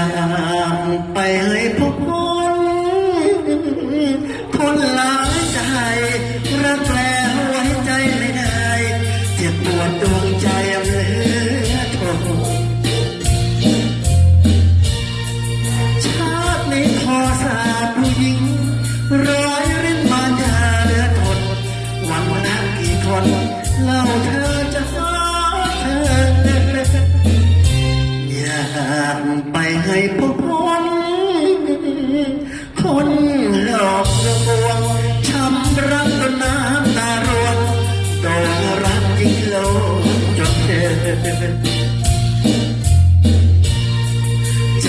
จากไปให้พ้นทนลายใจ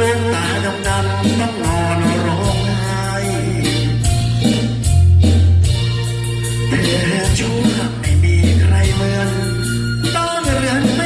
แม่ตาดำดำต้องนอนร้องไห้แต่ชั่วไม่มีใครเหมือนต้องเรือน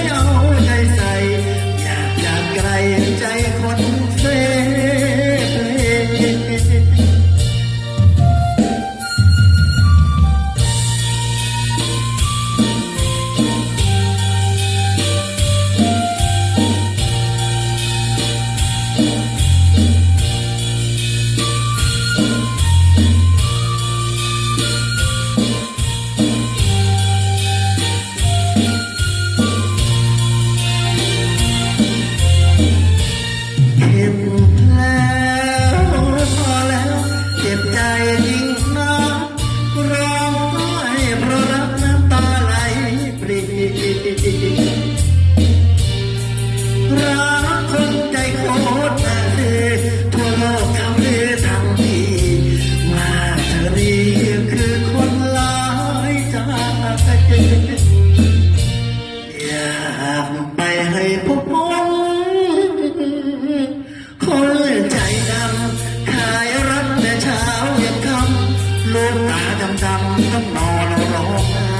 ดังทั้งนอนร้อง